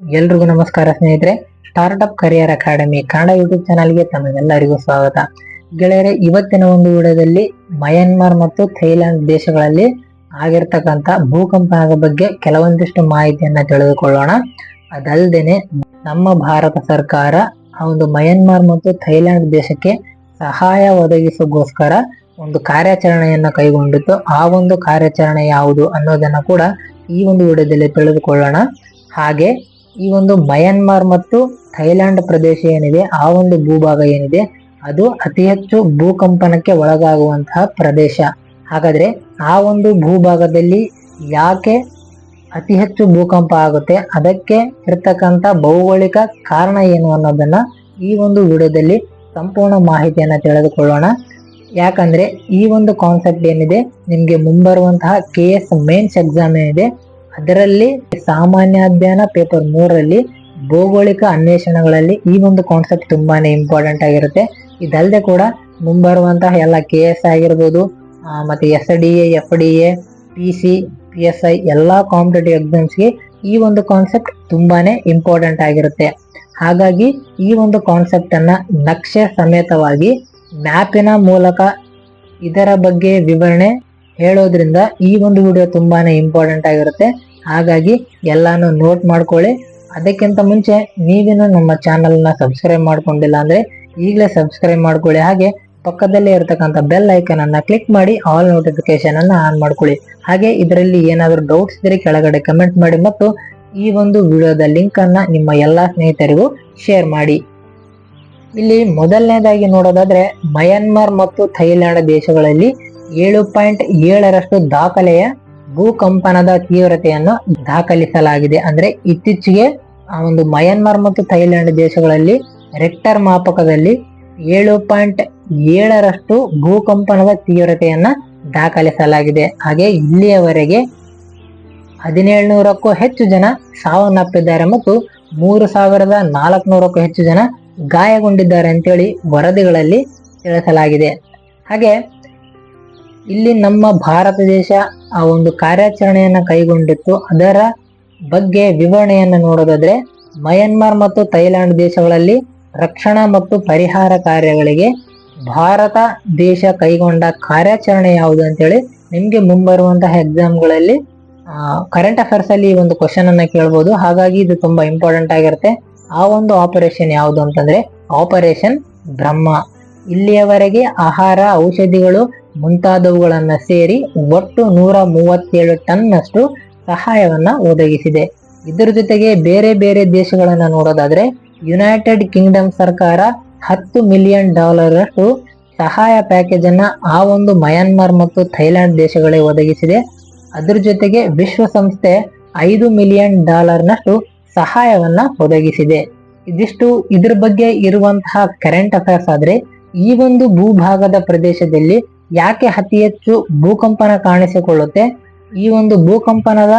ಎಲ್ರಿಗೂ ನಮಸ್ಕಾರ ಸ್ನೇಹಿತರೆ startup career academy Kannada YouTube ಚಾನಲ್ಗೆ ತಮಗೆಲ್ಲರಿಗೂ ಸ್ವಾಗತ. ಗೆಳೆಯರೆ, ಇವತ್ತಿನ ಒಂದು ವಿಡಿಯೋದಲ್ಲಿ ಮಯನ್ಮಾರ್ ಮತ್ತು ಥೈಲ್ಯಾಂಡ್ ದೇಶಗಳಲ್ಲಿ ಆಗಿರ್ತಕ್ಕಂಥ ಭೂಕಂಪನದ ಬಗ್ಗೆ ಕೆಲವೊಂದಿಷ್ಟು ಮಾಹಿತಿಯನ್ನ ತಿಳಿದುಕೊಳ್ಳೋಣ. ಅದಲ್ಲದೆ ನಮ್ಮ ಭಾರತ ಸರ್ಕಾರ ಆ ಒಂದು ಮಯನ್ಮಾರ್ ಮತ್ತು ಥೈಲ್ಯಾಂಡ್ ದೇಶಕ್ಕೆ ಸಹಾಯ ಒದಗಿಸೋಗೋಸ್ಕರ ಒಂದು ಕಾರ್ಯಾಚರಣೆಯನ್ನು ಕೈಗೊಂಡಿತ್ತು. ಆ ಒಂದು ಕಾರ್ಯಾಚರಣೆ ಯಾವುದು ಅನ್ನೋದನ್ನ ಕೂಡ ಈ ಒಂದು ವಿಡಿಯೋದಲ್ಲಿ ತಿಳಿದುಕೊಳ್ಳೋಣ. ಹಾಗೆ ಈ ಒಂದು ಮಯನ್ಮಾರ್ ಮತ್ತು ಥೈಲ್ಯಾಂಡ್ ಪ್ರದೇಶ ಏನಿದೆ, ಆ ಒಂದು ಭೂಭಾಗ ಏನಿದೆ, ಅದು ಅತಿ ಹೆಚ್ಚು ಭೂಕಂಪನಕ್ಕೆ ಒಳಗಾಗುವಂತಹ ಪ್ರದೇಶ. ಹಾಗಾದ್ರೆ ಆ ಒಂದು ಭೂಭಾಗದಲ್ಲಿ ಯಾಕೆ ಅತಿ ಹೆಚ್ಚು ಭೂಕಂಪ ಆಗುತ್ತೆ? ಅದಕ್ಕೆ ಇರ್ತಕ್ಕಂಥ ಭೌಗೋಳಿಕ ಕಾರಣ ಏನು ಅನ್ನೋದನ್ನ ಈ ಒಂದು ವಿಡಿಯೋದಲ್ಲಿ ಸಂಪೂರ್ಣ ಮಾಹಿತಿಯನ್ನು ತಿಳಿದುಕೊಳ್ಳೋಣ. ಯಾಕಂದ್ರೆ ಈ ಒಂದು ಕಾನ್ಸೆಪ್ಟ್ ಏನಿದೆ, ನಿಮಗೆ ಮುಂಬರುವಂತಹ ಕೆ ಎಸ್ ಮೇನ್ಸ್ ಎಕ್ಸಾಮ್ ಏನಿದೆ ಅದರಲ್ಲಿ ಸಾಮಾನ್ಯ ಅಧ್ಯಯನ ಪೇಪರ್ ಮೂರಲ್ಲಿ ಭೌಗೋಳಿಕ ಅನ್ವೇಷಣೆಗಳಲ್ಲಿ ಈ ಒಂದು ಕಾನ್ಸೆಪ್ಟ್ ತುಂಬಾನೇ ಇಂಪಾರ್ಟೆಂಟ್ ಆಗಿರುತ್ತೆ. ಇದಲ್ಲದೆ ಕೂಡ ಮುಂಬರುವಂತಹ ಎಲ್ಲ ಕೆ ಎಸ್ ಆಗಿರ್ಬೋದು ಮತ್ತು S D A F D A P C P S I ಎಲ್ಲ ಕಾಂಪಿಟೇಟಿವ್ ಎಕ್ಸಾಮ್ಸ್ಗೆ ಈ ಒಂದು ಕಾನ್ಸೆಪ್ಟ್ ತುಂಬಾನೇ ಇಂಪಾರ್ಟೆಂಟ್ ಆಗಿರುತ್ತೆ. ಹಾಗಾಗಿ ಈ ಒಂದು ಕಾನ್ಸೆಪ್ಟ್ ಅನ್ನ ನಕ್ಷೆ ಸಮೇತವಾಗಿ ಮ್ಯಾಪಿನ ಮೂಲಕ ಇದರ ಬಗ್ಗೆ ವಿವರಣೆ ಹೇಳೋದ್ರಿಂದ ಈ ಒಂದು ವಿಡಿಯೋ ತುಂಬಾನೇ ಇಂಪಾರ್ಟೆಂಟ್ ಆಗಿರುತ್ತೆ. ಹಾಗಾಗಿ ಎಲ್ಲಾನು ನೋಟ್ ಮಾಡ್ಕೊಳ್ಳಿ. ಅದಕ್ಕಿಂತ ಮುಂಚೆ ನೀವೇನು ನಮ್ಮ ಚಾನಲ್ನ ಸಬ್ಸ್ಕ್ರೈಬ್ ಮಾಡ್ಕೊಂಡಿಲ್ಲ ಅಂದ್ರೆ ಈಗಲೇ ಸಬ್ಸ್ಕ್ರೈಬ್ ಮಾಡ್ಕೊಳ್ಳಿ. ಹಾಗೆ ಪಕ್ಕದಲ್ಲೇ ಇರತಕ್ಕಂಥ ಬೆಲ್ ಐಕನ್ ಅನ್ನ ಕ್ಲಿಕ್ ಮಾಡಿ ಆಲ್ ನೋಟಿಫಿಕೇಶನ್ ಅನ್ನ ಆನ್ ಮಾಡ್ಕೊಳ್ಳಿ. ಹಾಗೆ ಇದರಲ್ಲಿ ಏನಾದರೂ ಡೌಟ್ಸ್ ಇದ್ರೆ ಕೆಳಗಡೆ ಕಮೆಂಟ್ ಮಾಡಿ ಮತ್ತು ಈ ಒಂದು ವಿಡಿಯೋದ ಲಿಂಕ್ ಅನ್ನ ನಿಮ್ಮ ಎಲ್ಲಾ ಸ್ನೇಹಿತರಿಗೂ ಶೇರ್ ಮಾಡಿ. ಇಲ್ಲಿ ಮೊದಲನೇದಾಗಿ ನೋಡೋದಾದ್ರೆ ಮಯನ್ಮಾರ್ ಮತ್ತು ಥೈಲ್ಯಾಂಡ್ ದೇಶಗಳಲ್ಲಿ ಏಳು ಪಾಯಿಂಟ್ ಏಳರಷ್ಟು ದಾಖಲೆಯ ಭೂಕಂಪನದ ತೀವ್ರತೆಯನ್ನು ದಾಖಲಿಸಲಾಗಿದೆ. ಅಂದ್ರೆ ಇತ್ತೀಚೆಗೆ ಆ ಒಂದು ಮಯನ್ಮಾರ್ ಮತ್ತು ಥೈಲ್ಯಾಂಡ್ ದೇಶಗಳಲ್ಲಿ ರೆಕ್ಟರ್ ಮಾಪಕದಲ್ಲಿ ಏಳು ಪಾಯಿಂಟ್ ಏಳರಷ್ಟು ಭೂಕಂಪನದ ತೀವ್ರತೆಯನ್ನ ದಾಖಲಿಸಲಾಗಿದೆ. ಹಾಗೆ ಇಲ್ಲಿಯವರೆಗೆ ಹದಿನೇಳುನೂರಕ್ಕೂ ಹೆಚ್ಚು ಜನ ಸಾವನ್ನಪ್ಪಿದ್ದಾರೆ ಮತ್ತು ಮೂರು ಸಾವಿರದ ನಾಲ್ಕುನೂರಕ್ಕೂ ಹೆಚ್ಚು ಜನ ಗಾಯಗೊಂಡಿದ್ದಾರೆ ಅಂತೇಳಿ ವರದಿಗಳಲ್ಲಿ ತಿಳಿಸಲಾಗಿದೆ. ಹಾಗೆ ಇಲ್ಲಿ ನಮ್ಮ ಭಾರತ ದೇಶ ಆ ಒಂದು ಕಾರ್ಯಾಚರಣೆಯನ್ನು ಕೈಗೊಂಡಿತ್ತು. ಅದರ ಬಗ್ಗೆ ವಿವರಣೆಯನ್ನು ನೋಡೋದಾದ್ರೆ, ಮಯನ್ಮಾರ್ ಮತ್ತು ಥೈಲ್ಯಾಂಡ್ ದೇಶಗಳಲ್ಲಿ ರಕ್ಷಣಾ ಮತ್ತು ಪರಿಹಾರ ಕಾರ್ಯಗಳಿಗೆ ಭಾರತ ದೇಶ ಕೈಗೊಂಡ ಕಾರ್ಯಾಚರಣೆ ಯಾವುದು ಅಂತೇಳಿ ನಿಮಗೆ ಮುಂಬರುವಂತಹ ಎಕ್ಸಾಮ್ಗಳಲ್ಲಿ ಕರೆಂಟ್ ಅಫೇರ್ಸಲ್ಲಿ ಈ ಒಂದು ಕ್ವಶನ್ ಅನ್ನು ಕೇಳ್ಬೋದು. ಹಾಗಾಗಿ ಇದು ತುಂಬ ಇಂಪಾರ್ಟೆಂಟ್ ಆಗಿರುತ್ತೆ. ಆ ಒಂದು ಆಪರೇಷನ್ ಯಾವುದು ಅಂತಂದ್ರೆ ಆಪರೇಷನ್ ಬ್ರಹ್ಮ. ಇಲ್ಲಿಯವರೆಗೆ ಆಹಾರ, ಔಷಧಿಗಳು ಮುಂತಾದವುಗಳನ್ನ ಸೇರಿ ಒಟ್ಟು ನೂರ ಮೂವತ್ತೇಳು ಟನ್ನಷ್ಟು ಸಹಾಯವನ್ನು ಒದಗಿಸಿದೆ. ಇದರ ಜೊತೆಗೆ ಬೇರೆ ಬೇರೆ ದೇಶಗಳನ್ನು ನೋಡೋದಾದ್ರೆ ಯುನೈಟೆಡ್ ಕಿಂಗ್ಡಮ್ ಸರ್ಕಾರ ಹತ್ತು ಮಿಲಿಯನ್ ಡಾಲರ್ ಅಷ್ಟು ಸಹಾಯ ಪ್ಯಾಕೇಜನ್ನು ಆ ಒಂದು ಮಯನ್ಮಾರ್ ಮತ್ತು ಥೈಲ್ಯಾಂಡ್ ದೇಶಗಳೇ ಒದಗಿಸಿದೆ. ಅದರ ಜೊತೆಗೆ ವಿಶ್ವಸಂಸ್ಥೆ ಐದು ಮಿಲಿಯನ್ ಡಾಲರ್ನಷ್ಟು ಸಹಾಯವನ್ನು ಒದಗಿಸಿದೆ. ಇದಿಷ್ಟು ಇದ್ರ ಬಗ್ಗೆ ಇರುವಂತಹ ಕರೆಂಟ್ ಅಫೇರ್ಸ್ ಆದರೆ ಈ ಒಂದು ಭೂಭಾಗದ ಪ್ರದೇಶದಲ್ಲಿ ಯಾಕೆ ಅತಿ ಹೆಚ್ಚು ಭೂಕಂಪನ ಕಾಣಿಸಿಕೊಳ್ಳುತ್ತೆ? ಈ ಒಂದು ಭೂಕಂಪನದ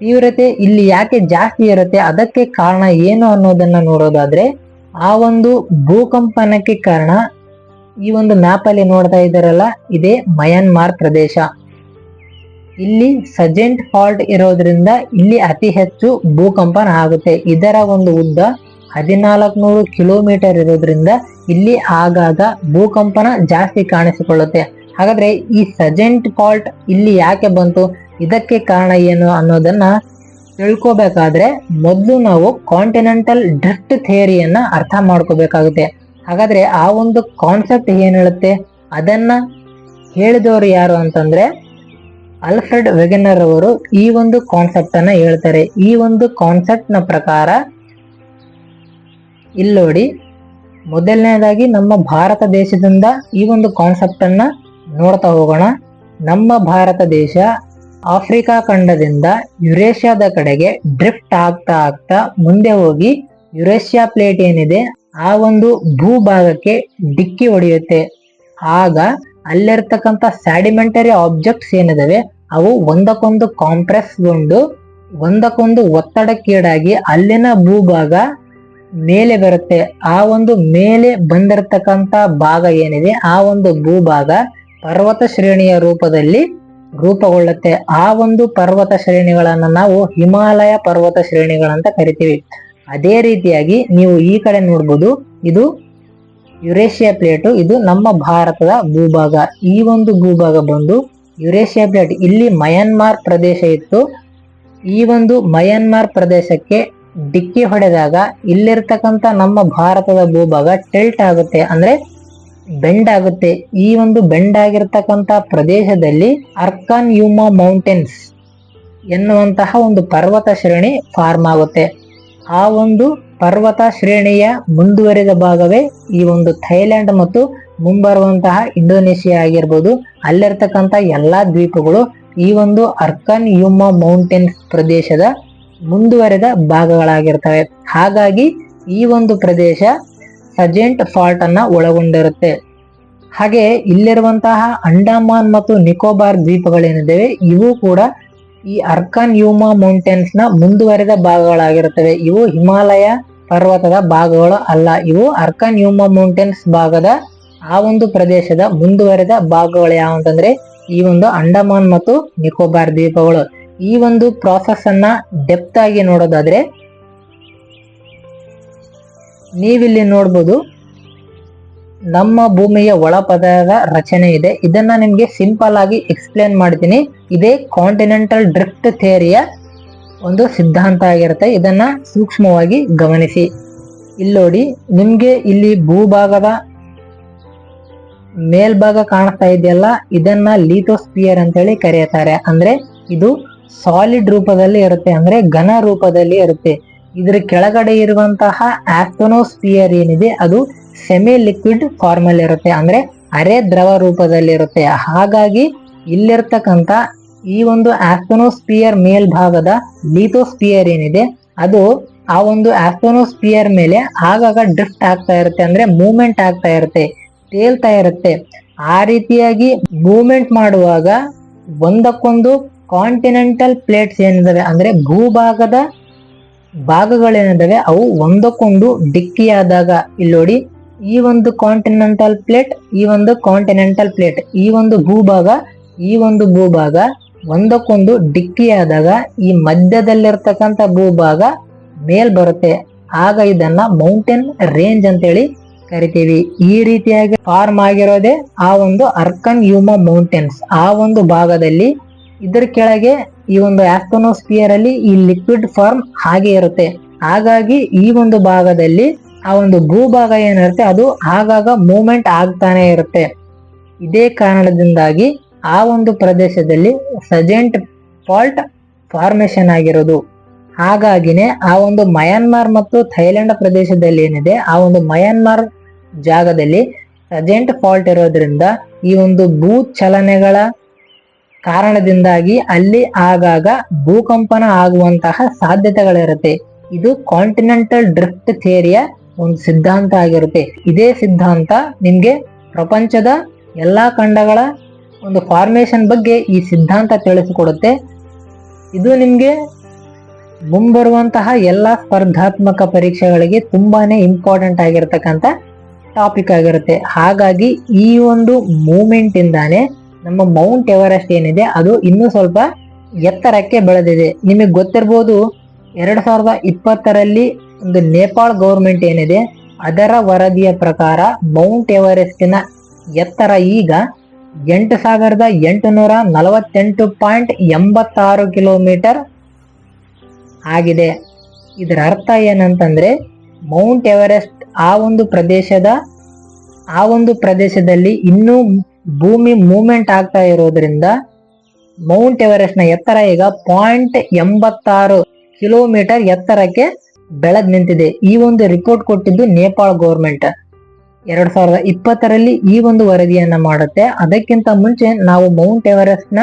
ತೀವ್ರತೆ ಇಲ್ಲಿ ಯಾಕೆ ಜಾಸ್ತಿ ಇರುತ್ತೆ? ಅದಕ್ಕೆ ಕಾರಣ ಏನು ಅನ್ನೋದನ್ನ ನೋಡೋದಾದ್ರೆ, ಆ ಒಂದು ಭೂಕಂಪನಕ್ಕೆ ಕಾರಣ ಈ ಒಂದು ಮ್ಯಾಪಲ್ಲಿ ನೋಡ್ತಾ ಇದ್ದಾರಲ್ಲ, ಇದೇ ಮಯನ್ಮಾರ್ ಪ್ರದೇಶ. ಇಲ್ಲಿ ಸಜೆಂಟ್ ಫಾಲ್ಟ್ ಇರೋದ್ರಿಂದ ಇಲ್ಲಿ ಅತಿ ಹೆಚ್ಚು ಭೂಕಂಪನ ಆಗುತ್ತೆ. ಇದರ ಒಂದು ಉದ್ದ ಹದಿನಾಲ್ಕುನೂರು ಕಿಲೋಮೀಟರ್ ಇರೋದ್ರಿಂದ ಇಲ್ಲಿ ಆಗಾಗ ಭೂಕಂಪನ ಜಾಸ್ತಿ ಕಾಣಿಸಿಕೊಳ್ಳುತ್ತೆ. ಹಾಗಾದ್ರೆ ಈ ಸಜೆಂಟ್ ಫಾಲ್ಟ್ ಇಲ್ಲಿ ಯಾಕೆ ಬಂತು? ಇದಕ್ಕೆ ಕಾರಣ ಏನು ಅನ್ನೋದನ್ನ ತಿಳ್ಕೋಬೇಕಾದ್ರೆ ಮೊದಲು ನಾವು ಕಾಂಟಿನೆಂಟಲ್ ಡ್ರಿಫ್ಟ್ ಥಿಯರಿಯನ್ನ ಅರ್ಥ ಮಾಡ್ಕೋಬೇಕಾಗುತ್ತೆ. ಹಾಗಾದ್ರೆ ಆ ಒಂದು ಕಾನ್ಸೆಪ್ಟ್ ಏನು ಹೇಳುತ್ತೆ? ಅದನ್ನ ಹೇಳಿದವರು ಯಾರು ಅಂತಂದ್ರೆ ಅಲ್ಫ್ರೆಡ್ ವೆಗನರ್ ಅವರು ಈ ಒಂದು ಕಾನ್ಸೆಪ್ಟ್ ಅನ್ನ ಹೇಳ್ತಾರೆ. ಈ ಒಂದು ಕಾನ್ಸೆಪ್ಟ್ನ ಪ್ರಕಾರ ಇಲ್ಲಿ ನೋಡಿ ಮೊದಲನೇದಾಗಿ ನಮ್ಮ ಭಾರತ ದೇಶದಿಂದ ಈ ಒಂದು ಕಾನ್ಸೆಪ್ಟ್ ಅನ್ನ ನೋಡ್ತಾ ಹೋಗೋಣ. ನಮ್ಮ ಭಾರತ ದೇಶ ಆಫ್ರಿಕಾ ಖಂಡದಿಂದ ಯುರೇಷ್ಯಾದ ಕಡೆಗೆ ಡ್ರಿಫ್ಟ್ ಆಗ್ತಾ ಆಗ್ತಾ ಮುಂದೆ ಹೋಗಿ ಯುರೇಷ್ಯಾ ಪ್ಲೇಟ್ ಏನಿದೆ, ಆ ಒಂದು ಭೂಭಾಗಕ್ಕೆ ಡಿಕ್ಕಿ ಹೊಡೆಯುತ್ತೆ. ಆಗ ಅಲ್ಲಿರ್ತಕ್ಕಂಥ ಸ್ಯಾಡಿಮೆಂಟರಿ ಆಬ್ಜೆಕ್ಟ್ಸ್ ಏನಿದಾವೆ, ಅವು ಒಂದಕ್ಕೊಂದು ಕಾಂಪ್ರೆಸ್ಗೊಂಡು, ಒಂದಕ್ಕೊಂದು ಒತ್ತಡಕ್ಕೀಡಾಗಿ ಅಲ್ಲಿನ ಭೂಭಾಗ ಮೇಲೆ ಬರುತ್ತೆ. ಆ ಒಂದು ಮೇಲೆ ಬಂದಿರತಕ್ಕಂತ ಭಾಗ ಏನಿದೆ, ಆ ಒಂದು ಭೂಭಾಗ ಪರ್ವತ ಶ್ರೇಣಿಯ ರೂಪದಲ್ಲಿ ರೂಪುಗೊಳ್ಳುತ್ತೆ. ಆ ಒಂದು ಪರ್ವತ ಶ್ರೇಣಿಗಳನ್ನ ನಾವು ಹಿಮಾಲಯ ಪರ್ವತ ಶ್ರೇಣಿಗಳಂತ ಕರಿತೀವಿ. ಅದೇ ರೀತಿಯಾಗಿ ನೀವು ಈ ಕಡೆ ನೋಡ್ಬೋದು, ಇದು ಯುರೇಷಿಯಾ ಪ್ಲೇಟು, ಇದು ನಮ್ಮ ಭಾರತದ ಭೂಭಾಗ. ಈ ಒಂದು ಭೂಭಾಗ ಬಂದು ಯುರೇಷಿಯಾ ಪ್ಲೇಟ್, ಇಲ್ಲಿ ಮಯನ್ಮಾರ್ ಪ್ರದೇಶ ಇತ್ತು. ಈ ಒಂದು ಮಯನ್ಮಾರ್ ಪ್ರದೇಶಕ್ಕೆ ಡಿಕ್ಕಿ ಹೊಡೆದಾಗ ಇಲ್ಲಿರ್ತಕ್ಕಂಥ ನಮ್ಮ ಭಾರತದ ಭೂಭಾಗ ಟೆಲ್ಟ್ ಆಗುತ್ತೆ, ಅಂದ್ರೆ ಬೆಂಡ್ ಆಗುತ್ತೆ. ಈ ಒಂದು ಬೆಂಡ್ ಆಗಿರ್ತಕ್ಕಂಥ ಪ್ರದೇಶದಲ್ಲಿ ಅರ್ಕಾನ್ ಯುಮಾ ಮೌಂಟೇನ್ಸ್ ಎನ್ನುವಂತಹ ಒಂದು ಪರ್ವತ ಶ್ರೇಣಿ ಫಾರ್ಮ್ ಆಗುತ್ತೆ. ಆ ಒಂದು ಪರ್ವತ ಶ್ರೇಣಿಯ ಮುಂದುವರಿದ ಭಾಗವೇ ಈ ಒಂದು ಥೈಲ್ಯಾಂಡ್ ಮತ್ತು ಮುಂಬರುವಂತಹ ಇಂಡೋನೇಷಿಯಾ ಆಗಿರ್ಬೋದು. ಅಲ್ಲಿರ್ತಕ್ಕಂಥ ಎಲ್ಲಾ ದ್ವೀಪಗಳು ಈ ಒಂದು ಅರ್ಕನ್ ಯುಮಾ ಮೌಂಟೇನ್ಸ್ ಪ್ರದೇಶದ ಮುಂದುವರೆದ ಭಾಗಗಳಾಗಿರ್ತವೆ. ಹಾಗಾಗಿ ಈ ಒಂದು ಪ್ರದೇಶ ಸಜೆಂಟ್ ಫಾಲ್ಟ್ ಅನ್ನ ಒಳಗೊಂಡಿರುತ್ತೆ. ಹಾಗೆ ಇಲ್ಲಿರುವಂತಹ ಅಂಡಮಾನ್ ಮತ್ತು ನಿಕೋಬಾರ್ ದ್ವೀಪಗಳೇನಿದ್ದಾವೆ, ಇವು ಕೂಡ ಈ ಅರ್ಕನ್ ಯೂಮಾ ಮೌಂಟೇನ್ಸ್ನ ಮುಂದುವರೆದ ಭಾಗಗಳಾಗಿರುತ್ತವೆ. ಇವು ಹಿಮಾಲಯ ಪರ್ವತದ ಭಾಗಗಳು ಅಲ್ಲ, ಇವು ಅರ್ಕನ್ ಯೂಮಾ ಮೌಂಟೇನ್ಸ್ ಭಾಗದ ಆ ಒಂದು ಪ್ರದೇಶದ ಮುಂದುವರೆದ ಭಾಗಗಳು ಯಾವಂತಂದ್ರೆ, ಈ ಒಂದು ಅಂಡಮಾನ್ ಮತ್ತು ನಿಕೋಬಾರ್ ದ್ವೀಪಗಳು. ಈ ಒಂದು ಪ್ರಾಸೆಸ್ ಅನ್ನ ಡೆಪ್ತ್ ಆಗಿ ನೋಡೋದಾದ್ರೆ, ನೀವಿಲ್ಲಿ ನೋಡ್ಬೋದು ನಮ್ಮ ಭೂಮಿಯ ಒಳಪದರದ ರಚನೆ ಇದೆ. ಇದನ್ನ ನಿಮ್ಗೆ ಸಿಂಪಲ್ ಆಗಿ ಎಕ್ಸ್ಪ್ಲೇನ್ ಮಾಡ್ತೀನಿ. ಇದೇ ಕಾಂಟಿನೆಂಟಲ್ ಡ್ರಿಫ್ಟ್ ಥಿಯರಿಯ ಒಂದು ಸಿದ್ಧಾಂತ ಆಗಿರುತ್ತೆ. ಇದನ್ನ ಸೂಕ್ಷ್ಮವಾಗಿ ಗಮನಿಸಿ. ಇಲ್ಲಿ ನೋಡಿ, ನಿಮ್ಗೆ ಇಲ್ಲಿ ಭೂಭಾಗದ ಮೇಲ್ಭಾಗ ಕಾಣಿಸ್ತಾ ಇದೆಯಲ್ಲ? ಇದನ್ನ ಲೀಥೋಸ್ಪಿಯರ್ ಅಂತೇಳಿ ಕರೆಯುತ್ತಾರೆ. ಅಂದ್ರೆ ಇದು ಸಾಲಿಡ್ ರೂಪದಲ್ಲಿ ಇರುತ್ತೆ ಅಂದ್ರೆ ಘನ ರೂಪದಲ್ಲಿ ಇರುತ್ತೆ. ಇದ್ರ ಕೆಳಗಡೆ ಇರುವಂತಹ ಆಸ್ತನೋಸ್ಪಿಯರ್ ಏನಿದೆ, ಅದು ಸೆಮಿ ಲಿಕ್ವಿಡ್ ಫಾರ್ಮ್ ಅಲ್ಲಿ ಇರುತ್ತೆ ಅಂದ್ರೆ ಅರೆ ದ್ರವ ರೂಪದಲ್ಲಿ ಇರುತ್ತೆ. ಹಾಗಾಗಿ ಇಲ್ಲಿರ್ತಕ್ಕಂತ ಈ ಒಂದು ಆಸ್ತನೋಸ್ಪಿಯರ್ ಮೇಲ್ಭಾಗದ ಲೀಥೋಸ್ಪಿಯರ್ ಏನಿದೆ, ಅದು ಆ ಒಂದು ಆಸ್ತೋನೋಸ್ಪಿಯರ್ ಮೇಲೆ ಆಗಾಗ ಡ್ರಿಫ್ಟ್ ಆಗ್ತಾ ಇರುತ್ತೆ ಅಂದ್ರೆ ಮೂವ್ಮೆಂಟ್ ಆಗ್ತಾ ಇರುತ್ತೆ, ತೇಲ್ತಾ ಇರುತ್ತೆ. ಆ ರೀತಿಯಾಗಿ ಮೂವ್ಮೆಂಟ್ ಮಾಡುವಾಗ ಒಂದಕ್ಕೊಂದು ಕಾಂಟಿನೆಂಟಲ್ ಪ್ಲೇಟ್ಸ್ ಏನಿದಾವೆ? ಅಂದ್ರೆ ಭೂಭಾಗದ ಭಾಗಗಳೇನಿದಾವೆ? ಅವು ಒಂದಕ್ಕೊಂದು ಡಿಕ್ಕಿಯಾದಾಗ ಇಲ್ಲಿ ನೋಡಿ ಈ ಒಂದು ಕಾಂಟಿನೆಂಟಲ್ ಪ್ಲೇಟ್ ಈ ಒಂದು ಕಾಂಟಿನೆಂಟಲ್ ಪ್ಲೇಟ್ ಈ ಒಂದು ಭೂಭಾಗ, ಈ ಒಂದು ಭೂಭಾಗ ಒಂದಕ್ಕೊಂದು ಡಿಕ್ಕಿಯಾದಾಗ ಈ ಮಧ್ಯದಲ್ಲಿರ್ತಕ್ಕಂಥ ಭೂಭಾಗ ಮೇಲ್ ಬರುತ್ತೆ. ಆಗ ಇದನ್ನ ಮೌಂಟೇನ್ ರೇಂಜ್ ಅಂತ ಹೇಳಿ ಕರಿತೀವಿ. ಈ ರೀತಿಯಾಗಿ ಫಾರ್ಮ್ ಆಗಿರೋದೇ ಆ ಒಂದು ಅರ್ಕನ್ ಯೂಮಾ ಮೌಂಟೇನ್ಸ್ ಆ ಒಂದು ಭಾಗದಲ್ಲಿ ಇದರ ಕೆಳಗೆ ಈ ಒಂದು ಆಸ್ಟೋನೋಸ್ಪಿಯರ್ ಅಲ್ಲಿ ಈ ಲಿಕ್ವಿಡ್ ಫಾರ್ಮ್ ಹಾಗೆ ಇರುತ್ತೆ. ಹಾಗಾಗಿ ಈ ಒಂದು ಭಾಗದಲ್ಲಿ ಆ ಒಂದು ಭೂಭಾಗ ಏನಿರುತ್ತೆ, ಅದು ಆಗಾಗ ಮೂವ್ಮೆಂಟ್ ಆಗ್ತಾನೆ ಇರುತ್ತೆ. ಇದೇ ಕಾರಣದಿಂದಾಗಿ ಆ ಒಂದು ಪ್ರದೇಶದಲ್ಲಿ ಸಜೆಂಟ್ ಫಾಲ್ಟ್ ಫಾರ್ಮೇಶನ್ ಆಗಿರೋದು. ಹಾಗಾಗಿನೇ ಆ ಒಂದು ಮಯನ್ಮಾರ್ ಮತ್ತು ಥೈಲ್ಯಾಂಡ್ ಪ್ರದೇಶದಲ್ಲಿ ಏನಿದೆ, ಆ ಒಂದು ಮಯನ್ಮಾರ್ ಜಾಗದಲ್ಲಿ ಸಜೆಂಟ್ ಫಾಲ್ಟ್ ಇರೋದ್ರಿಂದ ಈ ಒಂದು ಭೂ ಚಲನೆಗಳ ಕಾರಣದಿಂದಾಗಿ ಅಲ್ಲಿ ಆಗಾಗ ಭೂಕಂಪನ ಆಗುವಂತಹ ಸಾಧ್ಯತೆಗಳಿರುತ್ತೆ. ಇದು ಕಾಂಟಿನೆಂಟಲ್ ಡ್ರಿಫ್ಟ್ ಥಿಯರಿಯ ಒಂದು ಸಿದ್ಧಾಂತ ಆಗಿರುತ್ತೆ. ಇದೇ ಸಿದ್ಧಾಂತ ನಿಮಗೆ ಪ್ರಪಂಚದ ಎಲ್ಲಾ ಖಂಡಗಳ ಒಂದು ಫಾರ್ಮೇಶನ್ ಬಗ್ಗೆ ಈ ಸಿದ್ಧಾಂತ ತಿಳಿಸಿಕೊಡುತ್ತೆ. ಇದು ನಿಮಗೆ ಮುಂಬರುವಂತಹ ಎಲ್ಲಾ ಸ್ಪರ್ಧಾತ್ಮಕ ಪರೀಕ್ಷೆಗಳಿಗೆ ತುಂಬಾನೇ ಇಂಪಾರ್ಟೆಂಟ್ ಆಗಿರ್ತಕ್ಕಂಥ ಟಾಪಿಕ್ ಆಗಿರುತ್ತೆ. ಹಾಗಾಗಿ ಈ ಒಂದು ಮೂಮೆಂಟ್ ಇಂದಾನೆ ನಮ್ಮ ಮೌಂಟ್ ಎವರೆಸ್ಟ್ ಏನಿದೆ, ಅದು ಇನ್ನೂ ಸ್ವಲ್ಪ ಎತ್ತರಕ್ಕೆ ಬೆಳೆದಿದೆ. ನಿಮಗೆ ಗೊತ್ತಿರ್ಬೋದು, ಎರಡು ಸಾವಿರದ ಇಪ್ಪತ್ತರಲ್ಲಿ ಒಂದು ನೇಪಾಳ್ ಗೌರ್ಮೆಂಟ್ ಏನಿದೆ, ಅದರ ವರದಿಯ ಪ್ರಕಾರ ಮೌಂಟ್ ಎವರೆಸ್ಟಿನ ಎತ್ತರ ಈಗ ಎಂಟು ಸಾವಿರದ ಎಂಟುನೂರ ನಲವತ್ತೆಂಟು ಪಾಯಿಂಟ್ ಎಂಬತ್ತಾರು ಕಿಲೋಮೀಟರ್ ಆಗಿದೆ. ಇದರ ಅರ್ಥ ಏನಂತಂದರೆ ಮೌಂಟ್ ಎವರೆಸ್ಟ್ ಆ ಒಂದು ಪ್ರದೇಶದ, ಆ ಒಂದು ಪ್ರದೇಶದಲ್ಲಿ ಇನ್ನೂ ಭೂಮಿ ಮೂವ್ಮೆಂಟ್ ಆಗ್ತಾ ಇರೋದ್ರಿಂದ ಮೌಂಟ್ ಎವರೆಸ್ಟ್ನ ಎತ್ತರ ಈಗ ಪಾಯಿಂಟ್ ಎಂಬತ್ತಾರು ಕಿಲೋಮೀಟರ್ ಎತ್ತರಕ್ಕೆ ಬೆಳೆದ್ ನಿಂತಿದೆ. ಈ ಒಂದು ರಿಪೋರ್ಟ್ ಕೊಟ್ಟಿದ್ದು ನೇಪಾಳ ಗೌರ್ಮೆಂಟ್. ಎರಡ್ ಸಾವಿರದ ಇಪ್ಪತ್ತರಲ್ಲಿ ಈ ಒಂದು ವರದಿಯನ್ನ ಮಾಡುತ್ತೆ. ಅದಕ್ಕಿಂತ ಮುಂಚೆ ನಾವು ಮೌಂಟ್ ಎವರೆಸ್ಟ್ನ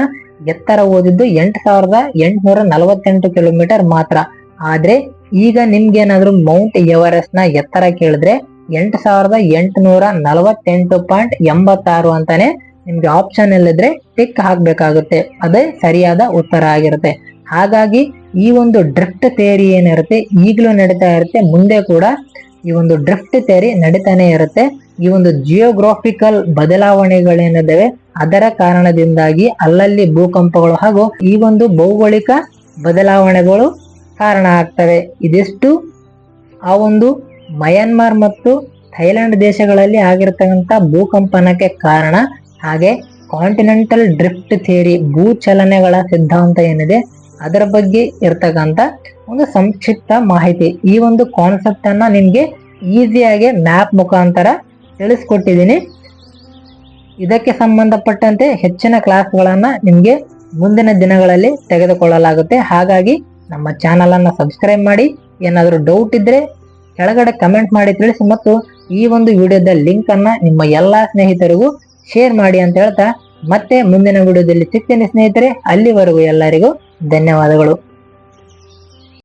ಎತ್ತರ ಓದಿದ್ದು ಎಂಟ್ ಸಾವಿರದ ಎಂಟುನೂರ ನಲವತ್ತೆಂಟು ಕಿಲೋಮೀಟರ್ ಮಾತ್ರ. ಆದ್ರೆ ಈಗ ನಿಮ್ಗೇನಾದ್ರೂ ಮೌಂಟ್ ಎವರೆಸ್ಟ್ನ ಎತ್ತರ ಕೇಳಿದ್ರೆ ಎಂಟ್ ಸಾವಿರದ ಎಂಟುನೂರ ನಲವತ್ತೆಂಟು ಪಾಯಿಂಟ್ ಎಂಬತ್ತಾರು ಅಂತಾನೆ ನಿಮ್ಗೆ ಆಪ್ಷನ್ ಅಲ್ಲಿದ್ರೆ ಟಿಕ್ ಹಾಕ್ಬೇಕಾಗುತ್ತೆ. ಅದೇ ಸರಿಯಾದ ಉತ್ತರ ಆಗಿರುತ್ತೆ. ಹಾಗಾಗಿ ಈ ಒಂದು ಡ್ರಿಫ್ಟ್ ಥೇರಿ ಏನಿರುತ್ತೆ, ಈಗಲೂ ನಡೀತಾ ಇರುತ್ತೆ, ಮುಂದೆ ಕೂಡ ಈ ಒಂದು ಡ್ರಿಫ್ಟ್ ಥೇರಿ ನಡೀತಾನೆ ಇರುತ್ತೆ. ಈ ಒಂದು ಜಿಯೋಗ್ರಾಫಿಕಲ್ ಬದಲಾವಣೆಗಳೇನಿದ್ದಾವೆ ಅದರ ಕಾರಣದಿಂದಾಗಿ ಅಲ್ಲಲ್ಲಿ ಭೂಕಂಪಗಳು ಹಾಗೂ ಈ ಒಂದು ಭೌಗೋಳಿಕ ಬದಲಾವಣೆಗಳು ಕಾರಣ ಆಗ್ತವೆ. ಇದೆಷ್ಟು ಆ ಒಂದು ಮಯನ್ಮಾರ್ ಮತ್ತು ಥೈಲ್ಯಾಂಡ್ ದೇಶಗಳಲ್ಲಿ ಆಗಿರ್ತಕ್ಕಂಥ ಭೂಕಂಪನಕ್ಕೆ ಕಾರಣ ಹಾಗೆ ಕಾಂಟಿನೆಂಟಲ್ ಡ್ರಿಫ್ಟ್ ಥಿಯರಿ ಭೂಚಲನೆಗಳ ಸಿದ್ಧಾಂತ ಏನಿದೆ, ಅದರ ಬಗ್ಗೆ ಇರ್ತಕ್ಕಂಥ ಒಂದು ಸಂಕ್ಷಿಪ್ತ ಮಾಹಿತಿ. ಈ ಒಂದು ಕಾನ್ಸೆಪ್ಟ್ ಅನ್ನ ನಿಮ್ಗೆ ಈಸಿಯಾಗಿ ಮ್ಯಾಪ್ ಮುಖಾಂತರ ತಿಳಿಸ್ಕೊಟ್ಟಿದ್ದೀನಿ. ಇದಕ್ಕೆ ಸಂಬಂಧಪಟ್ಟಂತೆ ಹೆಚ್ಚಿನ ಕ್ಲಾಸ್ಗಳನ್ನ ನಿಮಗೆ ಮುಂದಿನ ದಿನಗಳಲ್ಲಿ ತೆಗೆದುಕೊಳ್ಳಲಾಗುತ್ತೆ. ಹಾಗಾಗಿ ನಮ್ಮ ಚಾನಲನ್ನು ಸಬ್ಸ್ಕ್ರೈಬ್ ಮಾಡಿ. ಏನಾದರೂ ಡೌಟ್ ಇದ್ರೆ ಕೆಳಗಡೆ ಕಮೆಂಟ್ ಮಾಡಿ ತಿಳಿಸಿ ಮತ್ತು ಈ ಒಂದು ವಿಡಿಯೋದ ಲಿಂಕ್ ಅನ್ನ ನಿಮ್ಮ ಎಲ್ಲಾ ಸ್ನೇಹಿತರಿಗೂ ಶೇರ್ ಮಾಡಿ ಅಂತ ಹೇಳ್ತಾ ಮತ್ತೆ ಮುಂದಿನ ವಿಡಿಯೋದಲ್ಲಿ ಸಿಗ್ತೇನೆ ಸ್ನೇಹಿತರೆ, ಅಲ್ಲಿವರೆಗೂ ಎಲ್ಲರಿಗೂ ಧನ್ಯವಾದಗಳು.